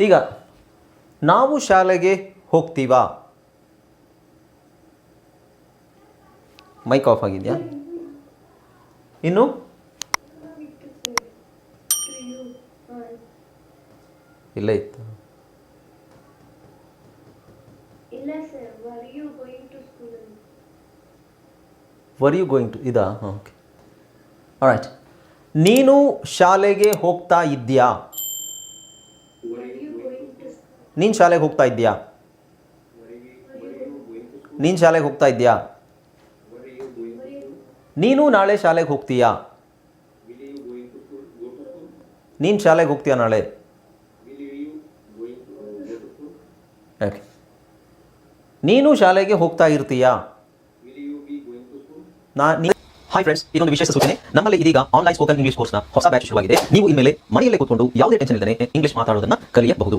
ಈಗ ನಾವು ಶಾಲೆಗೆ ಹೋಗ್ತೀವಾ? ಮೈಕ್ ಆಫ್ ಆಗಿದೆಯಾ? ಇನ್ನು? ಇಲ್ಲ ಇತ್ತು. ವರ್ ಯು ಗೋಯಿಂಗ್ ಟು ಇದಾ? ಓಕೆ ರೈಟ್ ನೀನು ಶಾಲೆಗೆ ಹೋಗ್ತಾ ಇದ್ದೀಯಾ? ನೀನು ಶಾಲೆಗೆ ಹೋಗ್ತಾ ಇದ್ದೀಯಾ? ನೀನು ಶಾಲೆಗೆ ಹೋಗ್ತಾ ಇದ್ದೀಯಾ? ನೀನು ನಾಳೆ ಶಾಲೆಗೆ ಹೋಗ್ತೀಯಾ? ನೀನು ಶಾಲೆಗೆ ಹೋಗ್ತೀಯಾ ನಾಳೆ? ಓಕೆ ನೀನು ಶಾಲೆಗೆ ಹೋಗ್ತಾ ಇರ್ತೀಯಾ? ನಾ ಹಾಯ್ ಫ್ರೆಂಡ್ಸ್ ಇದೊಂದು ವಿಶೇಷ ಸೂಚನೆ. ನಮ್ಮಲ್ಲಿ ಇದೀಗ ಆನ್ಲೈನ್ ಸ್ಪೋಕನ್ ಇಂಗ್ಲಿಷ್ ಕೋರ್ಸ್ನ ಹೊಸ ಬ್ಯಾಚ್ ಶುರುವಾಗಿದೆ. ನೀವು ಇನ್ಮೇಲೆ ಮನೆಯಲ್ಲೇ ಕೂತ್ಕೊಂಡು ಯಾವುದೇ ಟೆನ್ಷನ್ ಇಲ್ಲದೆ ಇಂಗ್ಲಿಷ್ ಮಾತಾಡೋದನ್ನ ಕಲಿಯಬಹುದು.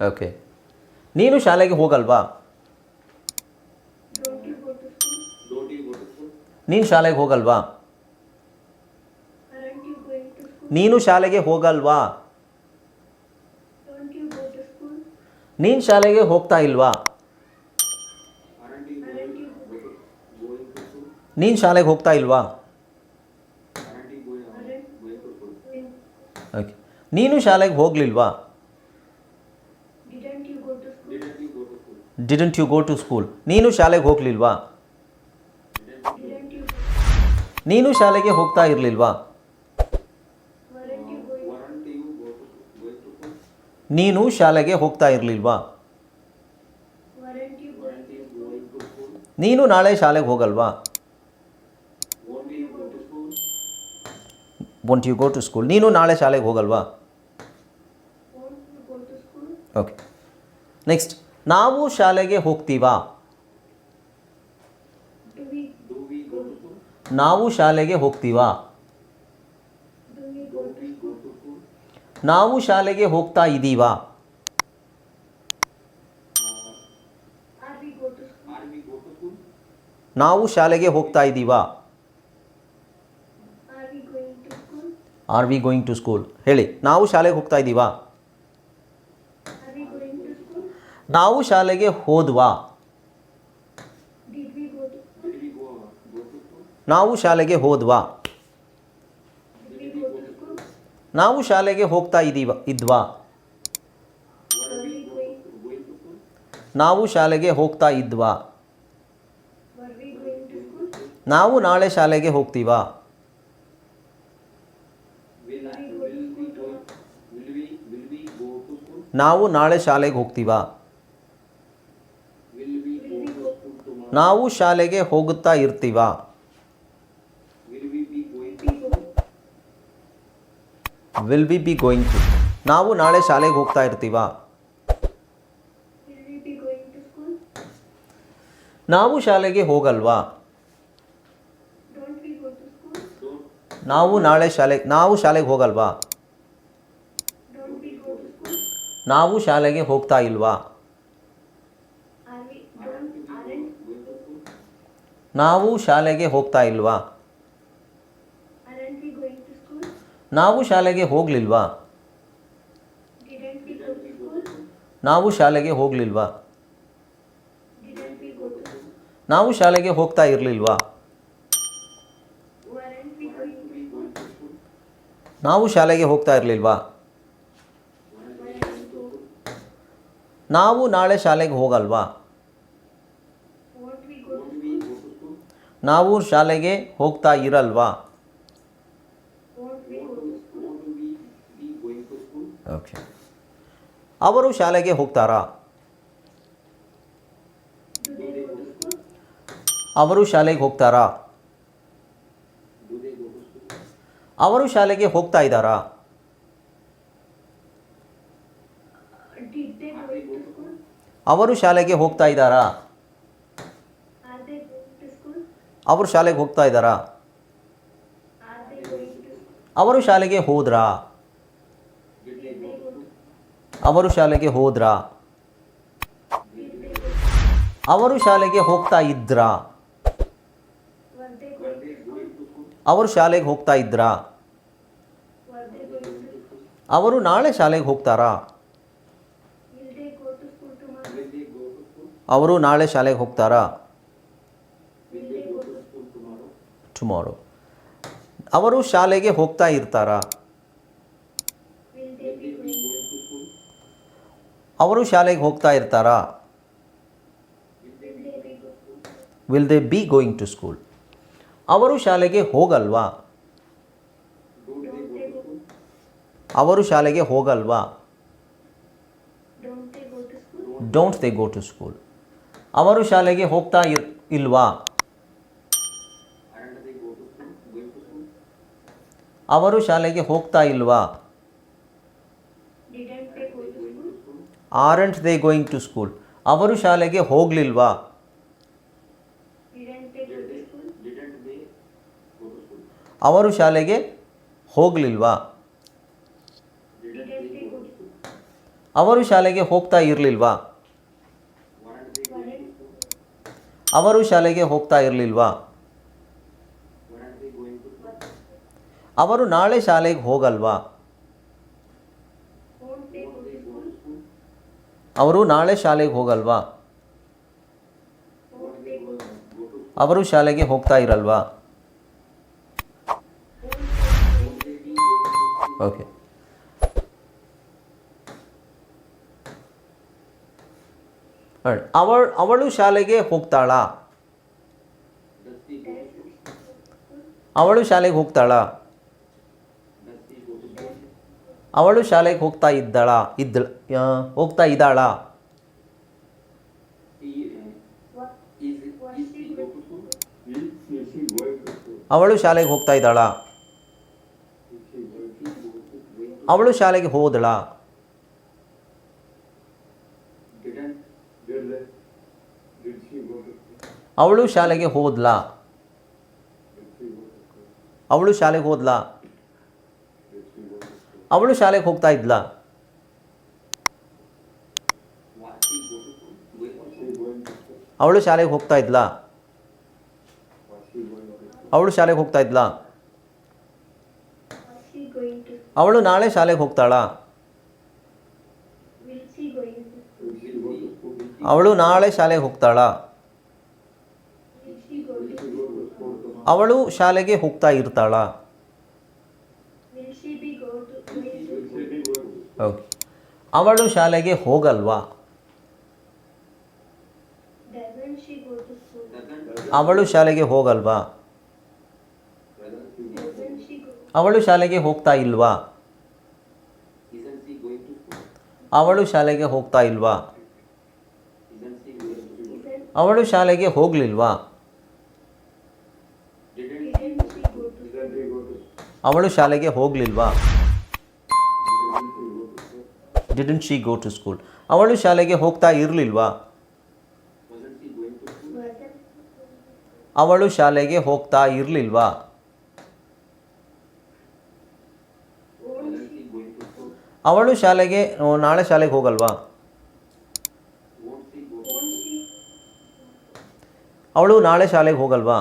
ಓಕೆ. ನೀನು ಶಾಲೆಗೆ ಹೋಗಲ್ವಾ? ನೀನು ಶಾಲೆಗೆ ಹೋಗಲ್ವಾ? ನೀನು ಶಾಲೆಗೆ ಹೋಗಲ್ವಾ? ನೀನು ಶಾಲೆಗೆ ಹೋಗ್ತಾ ಇಲ್ವಾ? ನೀನು ಶಾಲೆಗೆ ಹೋಗ್ತಾ ಇಲ್ವಾ? ಓಕೆ. ನೀನು ಶಾಲೆಗೆ ಹೋಗಲಿಲ್ವಾ didn't you go to school didn't you go to school ನೀನು ಶಾಲೆಗೆ ಹೋಗಲಿಲ್ವಾ? ನೀನು ಶಾಲೆಗೆ ಹೋಗ್ತಾ ಇರಲಿಲ್ವಾ? ನೀನು ಶಾಲೆಗೆ ಹೋಗ್ತಾ ಇರಲಿಲ್ವಾ? ನೀನು ನಾಳೆ ಶಾಲೆಗೆ ಹೋಗಲ್ವಾ? Won't you go to school ನೀನು ನಾಳೆ ಶಾಲೆಗೆ ಹೋಗಲ್ವಾ? ಓಕೆ ನೆಕ್ಸ್ಟ್ ನಾವು ಶಾಲೆಗೆ ಹೋಗ್ತೀವಾ? ಡು ವಿ ನಾವು ಶಾಲೆಗೆ ಹೋಗ್ತೀವಾ? Do we go to school ನಾವು ಶಾಲೆಗೆ ಹೋಗ್ತಾ ಇದ್ದೀವಾ are we go to school ನಾವು ಶಾಲೆಗೆ ಹೋಗ್ತಾ ಇದ್ದೀವಾ are we going to school are we going to school ಹೇಳಿ, ನಾವು ಶಾಲೆಗೆ ಹೋಗ್ತಾ ಇದ್ದೀವಾ are we going to school ನಾವು ಶಾಲೆಗೆ ಹೋದ್ವಾ? ನಾವು ಶಾಲೆಗೆ ಹೋದ್ವಾ? ನಾವು ಶಾಲೆಗೆ ಹೋಗ್ತಾ ಇದ್ದೀವ ಇದ್ವಾ? ನಾವು ಶಾಲೆಗೆ ಹೋಗ್ತಾ ಇದ್ವಾ? ನಾವು ನಾಳೆ ಶಾಲೆಗೆ ಹೋಗ್ತೀವಾ? ನಾವು ನಾಳೆ ಶಾಲೆಗೆ ಹೋಗ್ತೀವಾ ವಿಲ್ ವಿ ಗೋ ನಾವು ಶಾಲೆಗೆ ಹೋಗುತ್ತಾ ಇರ್ತೀವ? Will we be going to ನಾವು ನಾಳೆ ಶಾಲೆಗೆ ಹೋಗ್ತಾ ಇರ್ತೀವ? ನಾವು ಶಾಲೆಗೆ ಹೋಗಲ್ವಾ? ನಾವು ನಾಳೆ ಶಾಲೆ ನಾವು ಶಾಲೆಗೆ ಹೋಗಲ್ವಾ? ನಾವು ಶಾಲೆಗೆ ಹೋಗ್ತಾ ಇಲ್ವಾ ಆರ್ ವಿ ಡೋಂಟ್ ಆರೆಂಟ್ ನಾವು ಶಾಲೆಗೆ ಹೋಗ್ತಾ ಇಲ್ವಾ? ನಾವು ಶಾಲೆಗೆ ಹೋಗಲಿಲ್ವಾ? ನಾವು ಶಾಲೆಗೆ ಹೋಗಲಿಲ್ವಾ? ನಾವು ಶಾಲೆಗೆ ಹೋಗ್ತಾ ಇರಲಿಲ್ವಾ? ನಾವು ಶಾಲೆಗೆ ಹೋಗ್ತಾ ಇರಲಿಲ್ವಾ? ನಾವು ನಾಳೆ ಶಾಲೆಗೆ ಹೋಗಲ್ವಾ won't we go to school ನಾವು ಶಾಲೆಗೆ ಹೋಗ್ತಾ ಇರಲ್ವಾ? ಓಕೆ. ಅವರು ಶಾಲೆಗೆ ಹೋಗ್ತಾರಾ? ಅವರು ಶಾಲೆಗೆ ಹೋಗ್ತಾರಾ? ಅವರು ಶಾಲೆಗೆ ಹೋಗ್ತಾ ಇದ್ದಾರಾ? ಅವರು ಶಾಲೆಗೆ ಹೋಗ್ತಾ ಇದ್ದಾರಾ? ಅವರು ಶಾಲೆಗೆ ಹೋಗ್ತಾ ಇದ್ದಾರಾ? ಅವರು ಶಾಲೆಗೆ ಹೋದ್ರ? ಅವರು ಶಾಲೆಗೆ ಹೋದ್ರ? ಅವರು ಶಾಲೆಗೆ ಹೋಗ್ತಾ ಇದ್ರ? ಅವರು ಶಾಲೆಗೆ ಹೋಗ್ತಾ ಇದ್ರ? ಅವರು ನಾಳೆ ಶಾಲೆಗೆ ಹೋಗ್ತಾರಾ? ಅವರು ನಾಳೆ ಶಾಲೆಗೆ ಹೋಗ್ತಾರಾ? ಟುಮಾರೋ ಅವರು ಶಾಲೆಗೆ ಹೋಗ್ತಾ ಇರ್ತಾರಾ ಅವರು ಶಾಲೆಗೆ ಹೋಗ್ತಾ ಇರ್ತಾರಾ? Will they be going to school ಅವರು ಶಾಲೆಗೆ ಹೋಗಲ್ವಾ? ಅವರು ಶಾಲೆಗೆ ಹೋಗಲ್ವಾ? Don't they go to school ಅವರು ಶಾಲೆಗೆ ಹೋಗ್ತಾ ಇರ್, ಇಲ್ವಾ ಅವರು ಶಾಲೆಗೆ ಹೋಗ್ತಾ ಇಲ್ವಾ? Aren't they going to school ಅವರು ಶಾಲೆಗೆ ಹೋಗ್ಲಿಲ್ವಾ? ಅವರು ಶಾಲೆಗೆ ಹೋಗ್ಲಿಲ್ವಾ? ಅವರು ಶಾಲೆಗೆ ಹೋಗ್ತಾ ಇರಲಿಲ್ವಾ ಅವರು ಶಾಲೆಗೆ ಹೋಗ್ತಾ ಇರಲಿಲ್ವಾ ಅವರು ನಾಳೆ ಶಾಲೆಗೆ ಹೋಗಲ್ವಾ? ಅವರು ನಾಳೆ ಶಾಲೆಗೆ ಹೋಗಲ್ವಾ? ಅವರು ಶಾಲೆಗೆ ಹೋಗ್ತಾ ಇರಲ್ವಾ? ಓಕೆ. ಅವಳ, ಅವಳು ಶಾಲೆಗೆ ಹೋಗ್ತಾಳ? ಅವಳು ಶಾಲೆಗೆ ಹೋಗ್ತಾಳಾ? ಅವಳು ಶಾಲೆಗೆ ಹೋಗ್ತಾ ಇದ್ದಾಳ ಇದ್ದ ಹೋಗ್ತಾ ಇದ್ದಾಳ. ಅವಳು ಶಾಲೆಗೆ ಹೋಗ್ತಾ ಇದ್ದಾಳ. ಅವಳು ಶಾಲೆಗೆ ಹೋದಳ. ಅವಳು ಶಾಲೆಗೆ ಹೋದ್ಲಾ. ಅವಳು ಶಾಲೆಗೆ ಹೋದ್ಲಾ. ಅವಳು ಶಾಲೆಗೆ ಹೋಗ್ತಾ ಇದ್ಲ. ಅವಳು ಶಾಲೆಗೆ ಹೋಗ್ತಾ ಇದ್ಲ. ಅವಳು ಶಾಲೆಗೆ ಹೋಗ್ತಾ ಇದ್ಲ. ಅವಳು ನಾಳೆ ಶಾಲೆಗೆ ಹೋಗ್ತಾಳ. ಅವಳು ನಾಳೆ ಶಾಲೆಗೆ ಹೋಗ್ತಾಳ. ಅವಳು ಶಾಲೆಗೆ ಹೋಗ್ತಾ ಇರ್ತಾಳ. ಓಕೆ ಅವಳು ಶಾಲೆಗೆ ಹೋಗಲ್ವಾ Doesn't she go to school? ಅವಳು ಶಾಲೆಗೆ ಹೋಗಲ್ವಾ Doesn't she go? ಅವಳು ಶಾಲೆಗೆ ಹೋಗ್ತಾ ಇಲ್ವಾ Isn't she going to school? ಅವಳು ಶಾಲೆಗೆ ಹೋಗ್ತಾ ಇಲ್ವಾ Isn't she going to school? Isn't, ಅವಳು ಶಾಲೆಗೆ ಹೋಗ್ಲಿಲ್ವಾ didn't she go to school? Didn't she go to school? ಅವಳು ಶಾಲೆಗೆ ಹೋಗ್ಲಿಲ್ವಾ didn't she go to school ಅವಳು ಶಾಲೆಗೆ ಹೋಗ್ತಾ ಇರಲಿಲ್ವಾ? ಅವಳು ಶಾಲೆಗೆ ಹೋಗ್ತಾ ಇರಲಿಲ್ವಾ? ಅವಳು ಶಾಲೆಗೆ ನಾಳೆ ಶಾಲೆಗೆ ಹೋಗಲ್ವಾ? ಅವಳು ನಾಳೆ ಶಾಲೆಗೆ ಹೋಗಲ್ವಾ?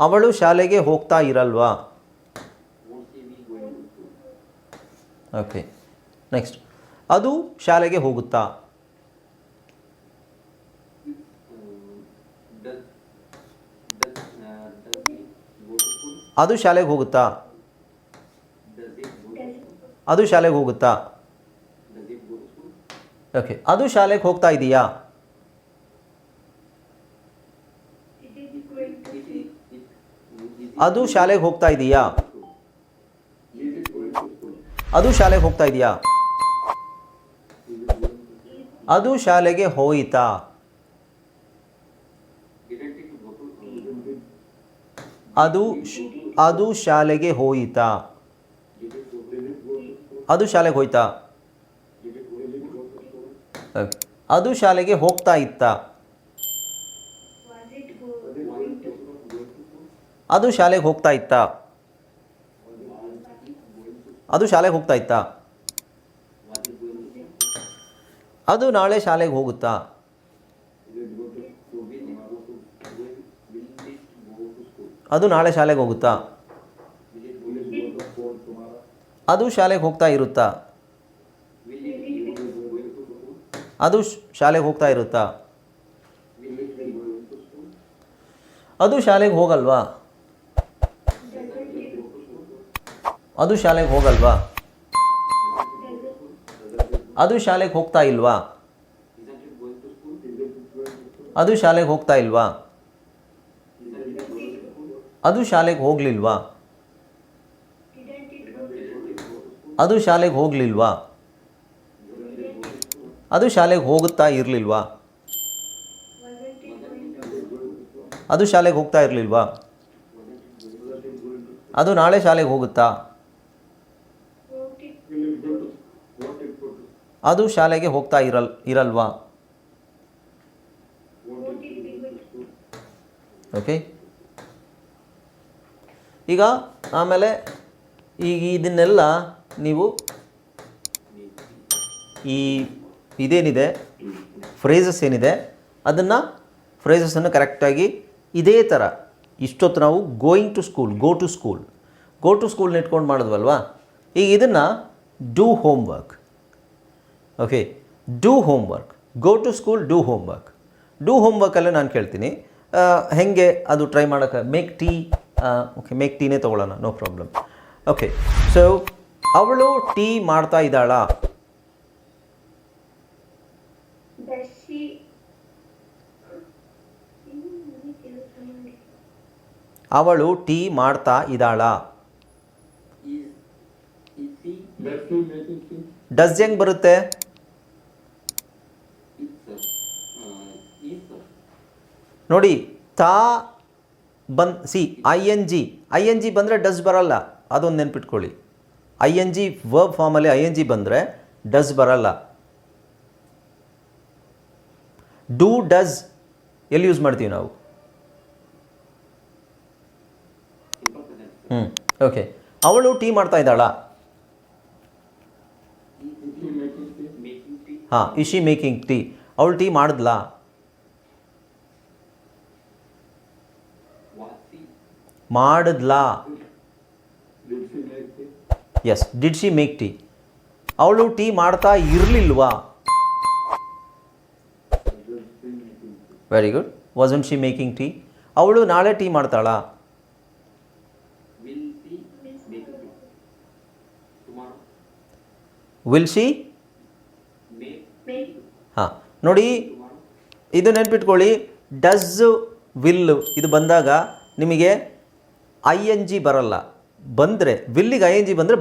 ಅವಳು ಶಾಲೆಗೆ ಹೋಗ್ತಾ ಇರಲ್ವಾ? ಓಕೆ ನೆಕ್ಸ್ಟ್ ಅದು ಶಾಲೆಗೆ ಹೋಗುತ್ತಾ Um, does, does, uh, does he go to school? ಅದು ಶಾಲೆಗೆ ಹೋಗುತ್ತಾ Does it go to school? ಅದು ಶಾಲೆಗೆ ಹೋಗುತ್ತಾ Does it go to school? Okay ಅದು ಶಾಲೆಗೆ ಹೋಗ್ತಾ ಇದೆಯಾ It is going to it is, it, is ಅದು ಶಾಲೆಗೆ ಹೋಗ್ತಾ ಇದೆಯಾ ಅದು ಶಾಲೆಗೆ ಹೋಗ್ತಾ ಇದೆಯಾ? ಅದು ಶಾಲೆಗೆ ಹೋಯಿತಾ? ಅದು ಅದು ಶಾಲೆಗೆ ಹೋಯಿತಾ? ಅದು ಶಾಲೆಗೆ ಹೋಯ್ತಾ? ಅದು ಶಾಲೆಗೆ ಹೋಗ್ತಾ ಇತ್ತ? ಅದು ಶಾಲೆಗೆ ಹೋಗ್ತಾ ಇತ್ತಾ? ಅದು ಶಾಲೆಗೆ ಹೋಗ್ತಾ ಇತ್ತಾ? ಅದು ನಾಳೆ ಶಾಲೆಗೆ ಹೋಗುತ್ತಾ? ಅದು ನಾಳೆ ಶಾಲೆಗೆ ಹೋಗುತ್ತಾ? ಅದು ಶಾಲೆಗೆ ಹೋಗ್ತಾ ಇರುತ್ತಾ? ಅದು ಶಾಲೆಗೆ ಹೋಗ್ತಾ ಇರುತ್ತಾ? ಅದು ಶಾಲೆಗೆ ಹೋಗಲ್ವಾ? ಅದು ಶಾಲೆಗೆ ಹೋಗಲ್ವಾ? ಅದು ಶಾಲೆಗೆ ಹೋಗ್ತಾ ಇಲ್ವಾ? ಅದು ಶಾಲೆಗೆ ಹೋಗ್ತಾ ಇಲ್ವಾ? ಅದು ಶಾಲೆಗೆ ಹೋಗ್ಲಿಲ್ವಾ? ಅದು ಶಾಲೆಗೆ ಹೋಗ್ಲಿಲ್ವಾ? ಅದು ಶಾಲೆಗೆ ಹೋಗುತ್ತಾ ಇರಲಿಲ್ವಾ? ಅದು ಶಾಲೆಗೆ ಹೋಗ್ತಾ ಇರಲಿಲ್ವಾ? ಅದು ನಾಳೆ ಶಾಲೆಗೆ ಹೋಗುತ್ತಾ? ಅದು ಶಾಲೆಗೆ ಹೋಗ್ತಾ ಇರಲ್, ಇರಲ್ವಾ? ಓಕೆ ಈಗ ಆಮೇಲೆ ಈಗ ಇದನ್ನೆಲ್ಲ ನೀವು ಈ ಇದೇನಿದೆ? ಫ್ರೇಸಸ್ ಏನಿದೆ? ಅದನ್ನು ಫ್ರೇಸಸ್ಸನ್ನು ಕರೆಕ್ಟಾಗಿ ಇದೇ ಥರ ಇಷ್ಟೊತ್ತು ನಾವು going to school go to school go to ಸ್ಕೂಲ್ನ ಇಟ್ಕೊಂಡು ಮಾಡಿದ್ವಲ್ವಾ? ಈಗ ಇದನ್ನು do homework okay do homework go to school do homework do home ವರ್ಕಲ್ಲೇ ನಾನು ಕೇಳ್ತೀನಿ. ಹೆಂಗೆ ಅದು ಟ್ರೈ ಮಾಡೋಕ್ಕೆ ಮೇಕ್ ಟೀ ಓಕೆ ಮೇಕ್ ಟೀನೇ ತೊಗೊಳ್ಳೋಣ ನೋ ಪ್ರಾಬ್ಲಮ್ ಓಕೆ ಸೊ ಅವಳು ಟೀ ಮಾಡ್ತಾ ಇದ್ದಾಳಾ? ಅವಳು ಟೀ ಮಾಡ್ತಾ ಇದ್ದಾಳಾ? ಡಸ್ ಹೆಂಗೆ ಬರುತ್ತೆ? ನೋಡಿ ತಾ ಬನ್ C I N G I N G ಬಂದರೆ ಡಸ್ ಬರಲ್ಲ. ಅದೊಂದು ನೆನ್ಪಿಟ್ಕೊಳ್ಳಿ. ಐ ಎನ್ ಜಿ ವರ್ಬ್ ಫಾರ್ಮಲ್ಲಿ ಐ ಎನ್ ಜಿ ಬಂದರೆ ಡಸ್ ಬರಲ್ಲ. ಡೂ ಡಸ್ ಎಲ್ಲಿ ಯೂಸ್ ಮಾಡ್ತೀವಿ ನಾವು? ಹ್ಞೂ ಓಕೆ ಅವಳು ಟೀ ಮಾಡ್ತಾ ಇದ್ದಾಳ. ಹಾಂ ಇಶಿ ಮೇಕಿಂಗ್ ಟೀ ಅವಳು ಟೀ ಮಾಡಿದ್ಲಾ? ಮಾಡಿದ್ಲಾ? Yes did she make tea ಅವಳು ಟೀ ಮಾಡ್ತಾ ಇರಲಿಲ್ವಾ? Very good wasn't she making tea ಅವಳು ನಾಳೆ ಟೀ ಮಾಡ್ತಾಳ? ವಿಲ್ ಶಿ ಹಾಂ. ನೋಡಿ ಇದು ನೆನ್ಪಿಟ್ಕೊಳ್ಳಿ. ಡಸ್ ವಿಲ್ ಇದು ಬಂದಾಗ ನಿಮಗೆ ಐ ಎನ್ ಜಿ ಬರಲ್ಲ. ಬಂದರೆ ವಿಲ್ಲಿಗೆ ಐ ಎನ್ ಜಿ ಬಂದರೆ